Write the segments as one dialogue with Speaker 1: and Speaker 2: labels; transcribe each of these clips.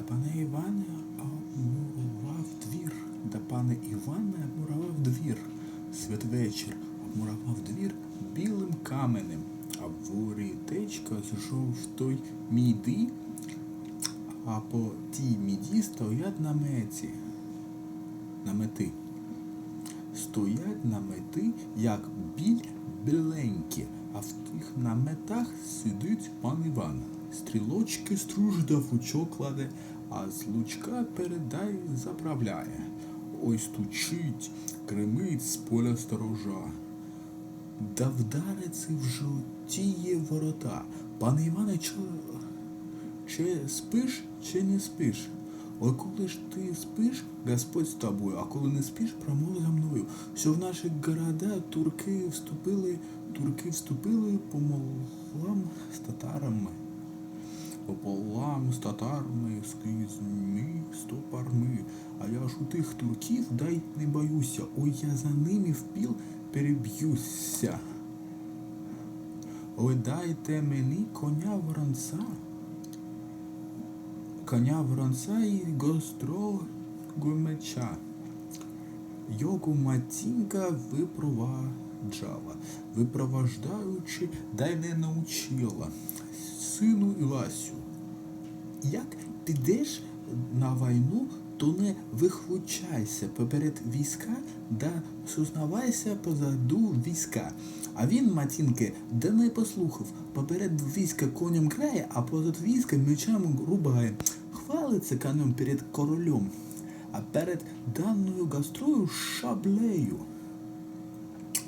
Speaker 1: Та пане Іване обмурував двір, да пане Іване обмурував двір. Святвечір обмурував двір білим каменем, а в рітечка з жовтої міди, а по тій міді стоять намети. Намети. Стоять намети, як біль біленькі, а в тих наметах сидить пан Іван. Стрілочки стружда в лучок кладе, а з лучка передай заправляє. Ой стучить, кремить з поля сторожа. Да вдариться в жовтіє ворота. Пане Іване, чо, чи спиш, чи не спиш? Ой, коли ж ти спиш, Господь з тобою, а коли не спиш, промов за мною. Що в наші города турки вступили, турки вступили по молам з татарами. Пополам з татарами, з кизьми, з топарми. А я ж у тих турків дай не боюся. Ой, я за ними впіл переб'юся. Ой, дайте мені коня воронця. Коня воронця і гострого меча. Його матінка випроваджала, випроваждаючи, дай не научила. Сину Івасю, як підеш на війну, то не вихлучайся поперед війська, да сознавайся позаду війська. А він, матінки, да не послухав, поперед війська конем грає, а позад війська мечем рубає. Хвалиться конем перед королем, а перед даною гастрою шаблею.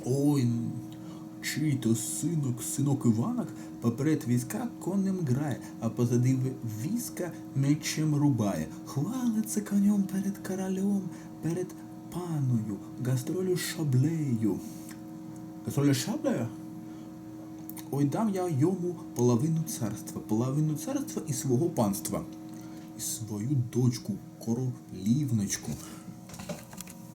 Speaker 1: Ой, чий то синок, синок Іванок поперед війська конем грає, а позади війська мечем рубає. Хвалиться конем перед королем, перед паною, гастролю шаблею. Гастролю шаблею? Ой, дам я йому половину царства, половину царства і свого панства, і свою дочку, королівночку.